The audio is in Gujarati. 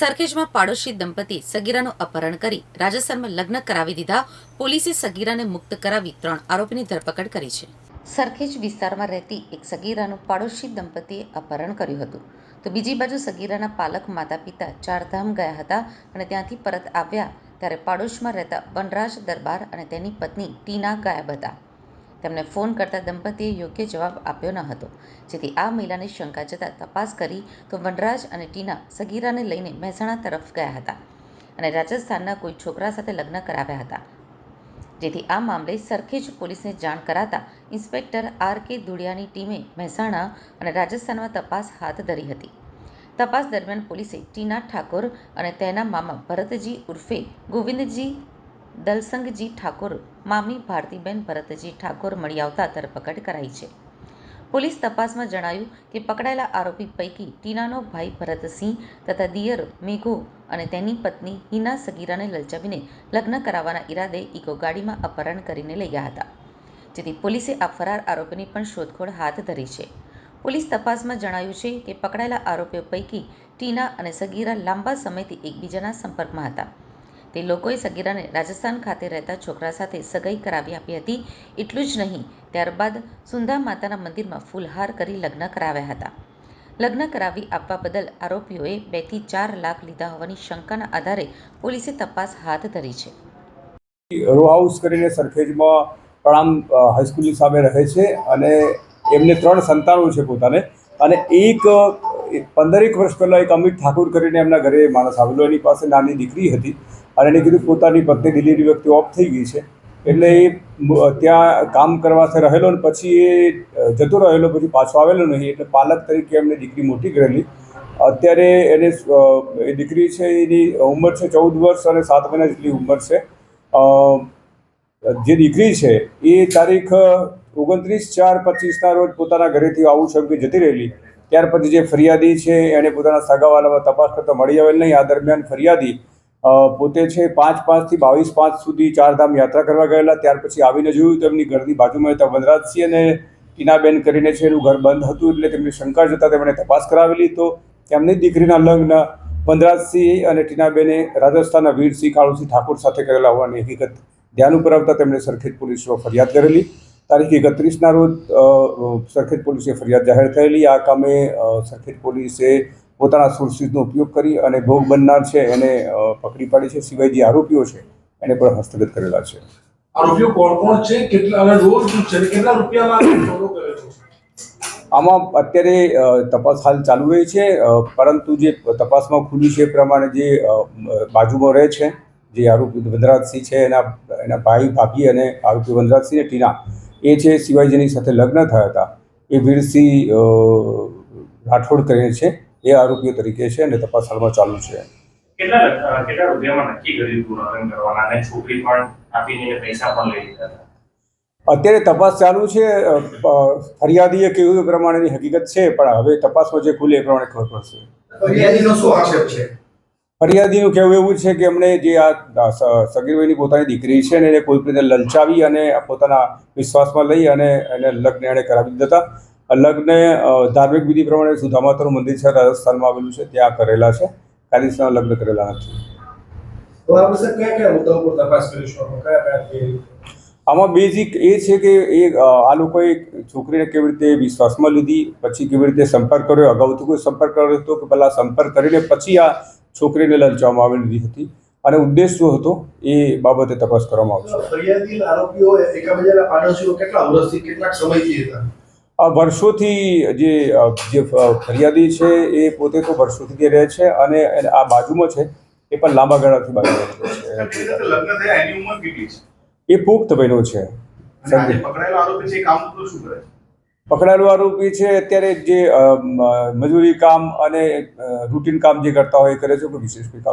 સરખેજમાં પાડોશી દંપતી સગીરાનું અપહરણ કરી રાજસ્થાનમાં લગ્ન કરાવી દીધા. પોલીસે સગીરાને મુક્ત કરાવી ત્રણ આરોપીની ધરપકડ કરી છે. સરખેજ વિસ્તારમાં રહેતી એક સગીરાનું પાડોશી દંપતીએ અપહરણ કર્યું હતું. તો બીજી બાજુ સગીરાના પાલક માતા પિતા ચારધામ ગયા હતા અને ત્યાંથી પરત આવ્યા ત્યારે પાડોશમાં રહેતા વનરાજ દરબાર અને તેની પત્ની ટીના ગાયબ હતા. તેમને ફોન કરતા દંપતીએ યોગ્ય જવાબ આપ્યો ન હતો. જેથી આ મહિલાની શંકા જતાં તપાસ કરી તો વનરાજ અને ટીના સગીરાને લઈને મહેસાણા તરફ ગયા હતા અને રાજસ્થાનના કોઈ છોકરા સાથે લગ્ન કરાવ્યા હતા. જેથી આ મામલે સરખેજ પોલીસને જાણ કરાતા ઇન્સ્પેક્ટર આર કે ધુડિયાની ટીમે મહેસાણા અને રાજસ્થાનમાં તપાસ હાથ ધરી હતી. તપાસ દરમિયાન પોલીસે ટીના ઠાકોર અને તેના મામા ભરતજી ઉર્ફે ગોવિંદજી દલસંગજી ઠાકોર, મામી ભારતીબેન ભરતજી ઠાકોર મળી આવતા ધરપકડ કરાઈ છે. પોલીસ તપાસમાં જણાયું કે પકડાયેલા આરોપી પૈકી ટીનાનો ભાઈ ભરતસિંહ તથા દિયર મેઘો અને તેની પત્ની હિના સગીરાને લલચાવીને લગ્ન કરાવવાના ઈરાદે ઇકો ગાડીમાં અપહરણ કરીને લઈ ગયા હતા. જેથી પોલીસે આ ફરાર આરોપીની પણ શોધખોળ હાથ ધરી છે. પોલીસ તપાસમાં જણાયું છે કે પકડાયેલા આરોપીઓ પૈકી ટીના અને સગીરા લાંબા સમયથી એકબીજાના સંપર્કમાં હતા. તે લોકોએ સગીરાને રાજસ્થાન ખાતે રહેતા છોકરા સાથે સગાઈ કરાવી આપી હતી. એટલું જ નહીં, ત્યારબાદ સુંધા માતાના મંદિરમાં ફૂલહાર કરી લગ્ન કરાવ્યા હતા. લગ્ન કરાવી આપવા બદલ આરોપીઓએ બેથી ચાર લાખ લીધા હોવાની શંકાના આધારે પોલીસે તપાસ હાથ ધરી છે. રો હાઉસ કરીને સરખેજમાં પ્રણામ હાઈસ્કૂલની સામે રહે છે અને એમને ત્રણ સંતાનો છે પોતાને અને એક પંદરેક વર્ષ પહેલાં એક અમિત ઠાકુર કરીને એમના ઘરે માણસ આવેલો, એની પાસે નાની દીકરી હતી અને એને કીધું પોતાની પત્ની ડિલિવરી વખતે ઓફ થઈ ગઈ છે. એટલે એ ત્યાં કામ કરવાથી રહેલો ને પછી એ જતો રહેલો, પછી પાછો આવેલો નહીં, એટલે પાલક તરીકે એમને દીકરી મોટી કરેલી. અત્યારે એને એ દીકરી છે, એની ઉંમર છે ચૌદ વર્ષ અને સાત મહિના જેટલી ઉંમર છે. જે દીકરી છે, એ તારીખ ઓગણત્રીસ ચાર પચીસના રોજ પોતાના ઘરેથી આવું કે જતી રહેલી. ત્યાર પછી જે ફરિયાદી છે, એને પોતાના સગાવાલામાં તપાસ કરતા મળી આવેલ નહીં. આ દરમિયાન ફરિયાદી પોતે છે પાંચ પાંચથી બાવીસ પાંચ સુધી ચારધામ યાત્રા કરવા ગયેલા. ત્યાર પછી આવીને જોયું તો એમની ઘરની બાજુમાં હતા વનરાજસિંહ અને ટીનાબેન કરીને છે, એનું ઘર બંધ હતું એટલે તેમની શંકા જતાં તેમણે તપાસ કરાવેલી. તો તેમની દીકરીના લગ્ન વનરાજસિંહ અને ટીનાબેને રાજસ્થાનના વીરસિંહ, કાળુસિંહ ઠાકોર સાથે કરેલા હોવાની હકીકત ધ્યાન ઉપર આવતા તેમણે સરખેજ પોલીસમાં ફરિયાદ કરેલી. તારીખ એકત્રીસના રોજ સરખેજ પોલીસે ફરિયાદ જાહેર થયેલી. આ કામે સરખેજ પોલીસે પોતાના સોર્સિસનો ઉપયોગ કરી અને ભોગ બનનાર છે એને પકડી પાડી છે. સિવાય જે આરોપીઓ છે એને પણ હસ્તગત કરેલા છે. આરોપીઓ કોણ કોણ છે? કેટલા અને રોજ છે કેટલા રૂપિયામાં છે? આમાં અત્યારે તપાસ હાલ ચાલુ રહી છે. પરંતુ જે તપાસમાં ખુલ્યું છે એ પ્રમાણે જે બાજુમાં રહે છે જે આરોપી વનરાજસિંહ છે એના એના ભાઈ ભાભી અને આરોપી વનરાજસિંહ અને ટીના એ છે સિવાય જેની સાથે લગ્ન થયા હતા એ વીરસિંહ રાઠોડ કરીને છે એ આરોપીઓ તરીકે છે અને તપાસ હાલમાં ચાલુ છે. કેટલા કેટલા રૂપિયામાં નક્કી કર્યું હતું લગ્ન કરવાના? અને છોકરી પણ આપીને પૈસા પણ લઈ લીધા હતા? અત્યારે તપાસ ચાલુ છે ફરિયાદીએ કહ્યું એ પ્રમાણેની હકીકત છે પણ હવે તપાસમાં જે ખુલે એ પ્રમાણે ખબર પડશે. ફરિયાદીનો શું આક્ષેપ છે? ફરિયાદીનું કહેવું એવું છે કે એમણે જે આ સગીરભાઈની પોતાની દીકરી છે ને એને કોઈ રીતે લલચાવી અને પોતાના વિશ્વાસમાં લઈ અને એને લગ્ન એણે કરાવી દીધા હતા. લગ્ન ધાર્મિક વિધિ પ્રમાણે સુધામાતાનું મંદિર છે રાજસ્થાનમાં આવેલું છે ત્યાં કરેલા છે. કાલિસના લગ્ન કરેલા નથી. આમાં બેઝિક એ છે કે એ આ લોકોએ છોકરીને કેવી રીતે વિશ્વાસમાં લીધી પછી કેવી રીતે સંપર્ક કર્યો અગાઉથી કોઈ સંપર્ક કર્યો હતો કે પહેલાં સંપર્ક કરીને પછી આ છોકરીને લલચાવવામાં આવેલી હતી. અને ઉદ્દેશ શું હતો? એ બાબતે તપાસ કરવામાં આવશે. ફરિયાદી આરોપીઓ એકબીજાના પાડોશીઓ કેટલા વર્ષથી કેટલાક સમયથી હતા? આ વર્ષોથી જે જે ફરિયાદી છે એ પોતે તો વર્ષોથી જે રહે છે અને આ બાજુમાં છે એ પણ લાંબા ગાળાથી બાજુ રહે છે. એ પુખ્ત બહેનો છે. પકડાયેલો આરોપી છે કામ શું કરે છે? પકડાયેલો આરોપી છે, અત્યારે જે મજૂરી કામ અને રૂટીન કામ જે કરતા હોય કરે છે, કોઈ વિશેષ કોઈ કામ